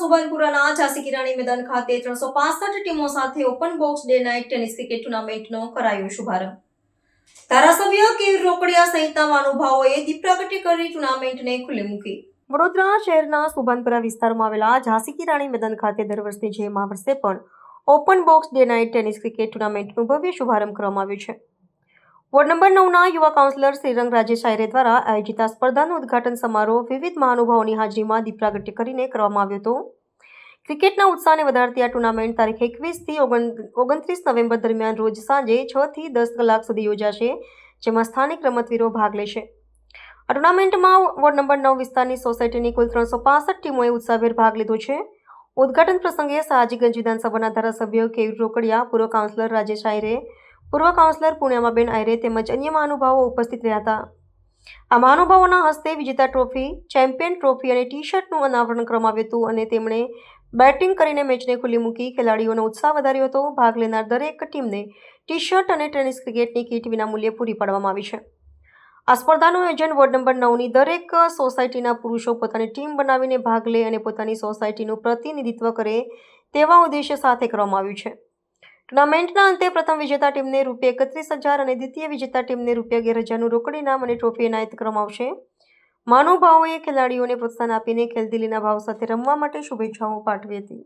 સુભાનપુરાના ઝાંસી કિરાણી મેદાન ખાતે ત્રણસો પાસઠ ટીમો સાથે open box day night tennis cricket ટુર્નામેન્ટનો કરાયો શુભારંભ. ધારાસભ્ય કેયુર રોકડિયા સહિતના મહાનુભાવોએ દીપ પ્રાગટ્ય કરી ટુર્નામેન્ટને ખુલ્લી મૂકી. વડોદરા શહેરના સુભાનપુરા વિસ્તારમાં આવેલા ઝાંસી કિરાણી મેદાન ખાતે દર વર્ષની જેમ આ વર્ષે પણ open box day night tennis cricket ટુર્નામેન્ટનું ભવ્ય શુભારંભ કરવામાં આવ્યો છે. વોર્ડ નંબર નવના યુવા કાઉન્સિલર શ્રીરંગ રાજેશ આયરે દ્વારા આયોજિત આ સ્પર્ધાનું ઉદ્ઘાટન સમારોહ વિવિધ મહાનુભાવોની હાજરીમાં દીપ પ્રાગટ્ય કરીને કરવામાં આવ્યો હતો. ક્રિકેટના ઉત્સાહને વધારતી આ ટુર્નામેન્ટ તારીખ એકવીસથી ઓગણત્રીસ નવેમ્બર દરમિયાન રોજ સાંજે છ થી દસ કલાક સુધી યોજાશે, જેમાં સ્થાનિક રમતવીરો ભાગ લેશે. આ ટુર્નામેન્ટમાં વોર્ડ નંબર નવ વિસ્તારની સોસાયટીની કુલ ત્રણસો પાસઠ ટીમોએ ઉત્સાહભેર ભાગ લીધો છે. ઉદઘાટન પ્રસંગે સાહજીગંજ વિધાનસભાના ધારાસભ્ય કેવી રોકડિયા, પૂર્વ કાઉન્સિલર રાજેશ આયરે પૂર્વ કાઉન્સિલર પૂર્ણિમાબેન આયરે તેમજ અન્ય મહાનુભાવો ઉપસ્થિત રહ્યા હતા. આ મહાનુભાવોના હસ્તે વિજેતા ટ્રોફી, ચેમ્પિયન ટ્રોફી અને ટી શર્ટનું અનાવરણ કરવામાં આવ્યું હતું અને તેમણે બેટિંગ કરીને મેચને ખુલ્લી મૂકી ખેલાડીઓનો ઉત્સાહ વધાર્યો હતો. ભાગ લેનાર દરેક ટીમને ટી શર્ટ અને ટેનિસ ક્રિકેટની કીટ વિનામૂલ્યે પૂરી પાડવામાં આવી છે. આ સ્પર્ધાનું આયોજન વોર્ડ નંબર નવની દરેક સોસાયટીના પુરુષો પોતાની ટીમ બનાવીને ભાગ લે અને પોતાની સોસાયટીનું પ્રતિનિધિત્વ કરે તેવા ઉદ્દેશ્ય સાથે કરવામાં આવ્યું છે. ટુર્નામેન્ટના અંતે પ્રથમ વિજેતા ટીમને રૂપિયા એકત્રીસ હજાર અને દ્વિતીય વિજેતા ટીમને રૂપિયા અગિયાર હજારનું રોકડ ઇનામ અને ટ્રોફી એનાયત કરવામાં આવશે મહાનુભાવોએ ખેલાડીઓને પ્રોત્સાહન આપીને ખેલદિલીના ભાવ સાથે રમવા માટે શુભેચ્છાઓ પાઠવી હતી.